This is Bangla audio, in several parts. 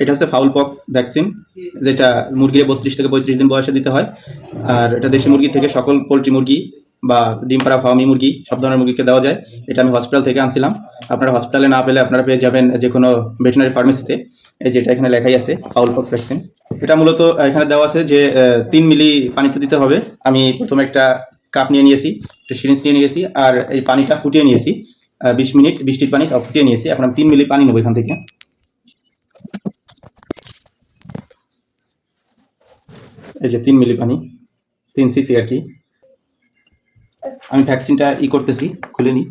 এটা হচ্ছে ফাউল পক্স ভ্যাকসিন যেটা মুরগির বত্রিশ থেকে পঁয়ত্রিশ দিন বয়সে দিতে হয়। আর এটা দেশি মুরগি থেকে সকল পোলট্রি মুরগি বা ডিম পাড়া ফার্মি মুরগি, সব ধরনের মুরগিকে দেওয়া যায়। এটা আমি হসপিটাল থেকে আনছিলাম। আপনারা হসপিটালে না পেলে আপনারা পেয়ে যাবেন যে কোনো ভেটেনারি ফার্মেসিতে এই যে এটা এখানে লেখাই আছে ফাউল পক্স ভ্যাকসিন এটা মূলত এখানে দেওয়া আছে যে তিন মিলি পানিতে দিতে হবে। আমি প্রথমে একটা কাপ নিয়ে নিয়েছি, একটা সিরিঞ্জ নিয়ে নিয়েছি, আর এই পানিটা ফুটিয়ে নিয়েছি। বিশ মিনিট, বৃষ্টির পানি ফুটিয়ে নিয়েছি। এখন আমি তিন মিলি পানি নেব এখান থেকে। এই যে তিন মিলি পানি, তিন সিসি আর কি। আমি ভ্যাকসিনটা ই করতেছি, খুলে নিই।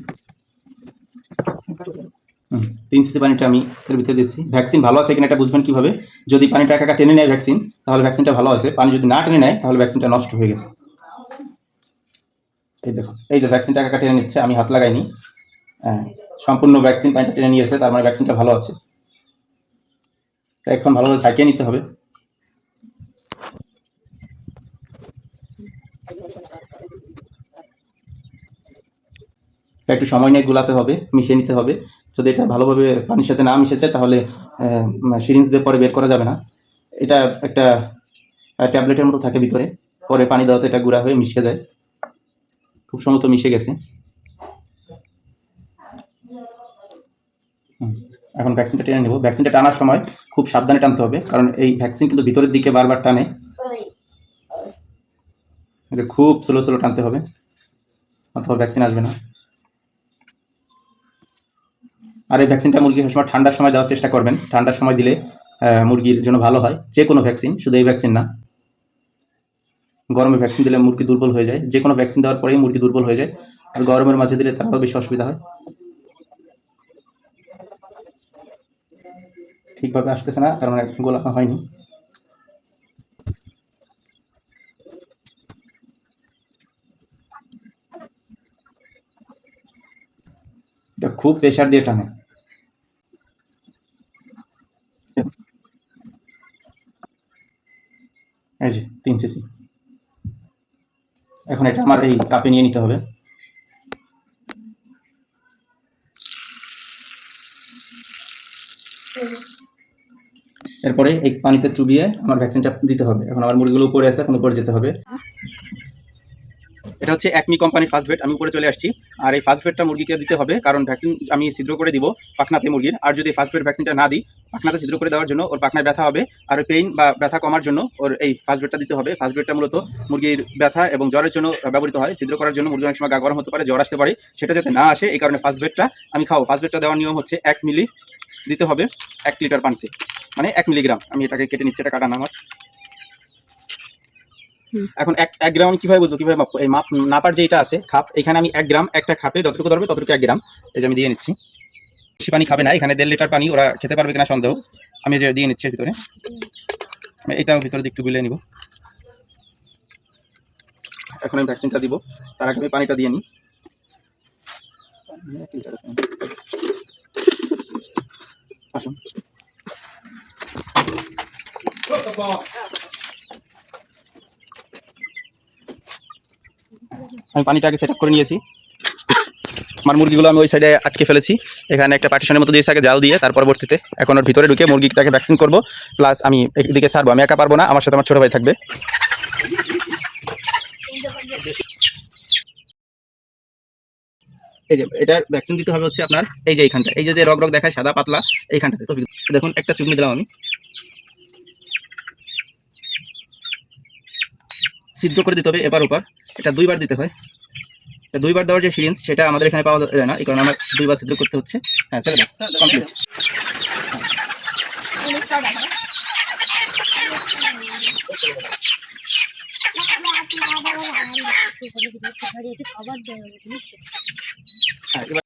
তিন সিসি পানিটা আমি এর ভিতরে দিচ্ছি। ভ্যাকসিন ভালো আছে কিনা এটা বুঝবেন কীভাবে? যদি পানিটা একা টেনে নেয় ভ্যাকসিন তাহলে ভ্যাকসিনটা ভালো আছে। পানি যদি না টেনে নেয়, তাহলে ভ্যাকসিনটা নষ্ট হয়ে গেছে। এই দেখো, এই যে ভ্যাকসিনটা একা টেনে নিচ্ছে, আমি হাত লাগাইনি। হ্যাঁ সম্পূর্ণ ভ্যাকসিন পানিটা টেনে নিয়েছে, তার মানে ভ্যাকসিনটা ভালো আছে। এখন ভালোভাবে ঝাঁকিয়ে নিতে হবে। একটু সময় নিয়ে গুলাতে হবে, মিশিয়ে নিতে হবে। যদি এটা ভালোভাবে পানির সাথে না মিশেছে, তাহলে সিরিঞ্জ দিয়ে পরে বের করা যাবে না। এটা একটা ট্যাবলেটের মতো থাকে ভিতরে। পরে পানি দেওয়াতে এটা গুঁড়া হয়ে মিশে যায়। খুব সম্ভবত মিশে গেছে। এখন ভ্যাকসিনটা টেনে নেব। ভ্যাকসিনটা টানার সময় খুব সাবধানে টানতে হবে, কারণ এই ভ্যাকসিন কিন্তু ভিতরের দিকে বারবার টানে। খুব স্লো স্লো টানতে হবে, অথবা ভ্যাকসিন আসবে না। আর এই ভ্যাকসিনটা মুরগি সবসময় ঠান্ডার সময় দেওয়ার চেষ্টা করবেন। ঠান্ডার সময় দিলে মুরগির জন্য ভালো হয়। যে কোনো ভ্যাকসিন শুধু এই ভ্যাকসিন না। গরমে ভ্যাকসিন দিলে মুরগি দুর্বল হয়ে যায়। যে কোনো ভ্যাকসিন দেওয়ার পরেই মুরগি দুর্বল হয়ে যায়। আর গরমের মাঝে দিলে তারও বেশি অসুবিধা হয়। ঠিকভাবে আসতেছে না, তার মানে গোলাপা হয়নি। খুব প্রেশার দিয়ে টানে। এই যে, তিন সিসি এখন এটা আমার এই কাপে নিয়ে নিতে হবে। এরপরে এই পানিতে চুবিয়ে আমার ভ্যাকসিনটা দিতে হবে। এখন আমার মুরগিগুলো উপরে আছে, এখন উপরে যেতে হবে। এটা হচ্ছে একমি কোম্পানির ফার্স্ট বেড আমি উপরে চলে আসছি। আর এই ফার্স্ট মুরগিকে দিতে হবে, কারণ ভ্যাকসিন আমি ছিদ্র করে দিব পাখনাতে মুরগির। আর যদি ফার্স্ট ভ্যাকসিনটা না দিই, পাখনাতে ছিদ্র করে দেওয়ার জন্য ওর পাখনায় ব্যথা হবে। আর পেইন বা ব্যথা কমার জন্য ওর এই ফার্স্ট বেডটা দিতে হবে। ফার্স্ট মূলত মুরগির ব্যথা এবং জ্বরের জন্য ব্যবহৃত হয়। ছিদ্র করার জন্য মুরগি অনেক সময় গা গরম হতে পারে, জ্বর আসতে পারে। সেটা যাতে না আসে, এই কারণে ফার্স্ট বেডটা আমি খাব। ফার্স্ট বেডটা দেওয়ার নিয়ম হচ্ছে এক মিলি দিতে হবে এক লিটার পানিতে। মানে এক মিলিগ্রাম। আমি এটাকে কেটে নিচ্ছি, এটা কাটানো আমার। এখন এক এক গ্রাম কীভাবে বুঝব? কীভাবে মাপবো? এই মাপ নাপার যেটা আছে, খাপ, এখানে আমি এক গ্রাম, একটা খাপে যতটুকু ধরবে ততটুকু এক গ্রাম। এই যে আমি দিয়ে নিচ্ছি। বেশি পানি খাবে না, এখানে দেড় লিটার পানি ওরা খেতে পারবে কিনা সন্দেহ। আমি যে দিয়ে নিচ্ছি ভিতরে। এটাও ভিতরে একটু গুলিয়ে নিব। এখন আমি ভ্যাকসিনটা দিব। তার আগে আমি পানিটা দিয়ে নিই। আসুন। আমি পানিটা আগে সেট করে নিয়েছি। আমার মুরগিগুলো আমি ওই সাইডে আটকে ফেলেছি। এখানে একটা পার্টিশনের মতো দিয়েছি আগে জাল দিয়ে তার পরবর্তীতে এখন ওর ভিতরে ঢুকে মুরগিটাকে ভ্যাকসিন করব। প্লাস আমি এদিকে ছাড়বো, আমি একা পারব না, আমার সাথে আমার ছোট ভাই থাকবে। এই যে, এটার ভ্যাকসিন দিতে হবে হচ্ছে আপনার, এই যে এইখানটা এই যে রগ রগ দেখায় সাদা পাতলা, এইখানটাতে। তো দেখুন, একটা চুগনি দিলাম আমি। সিদ্ধ করে দিতে হবে এবার ওপার এটা দুইবার দিতে হয়। দুইবার দেওয়ার যে সিরিঞ্জ সেটা আমাদের এখানে পাওয়া যায় না এই কারণে আমার দুইবার সিদ্ধ করতে হচ্ছে। হ্যাঁ দাও কমপ্লিট এবার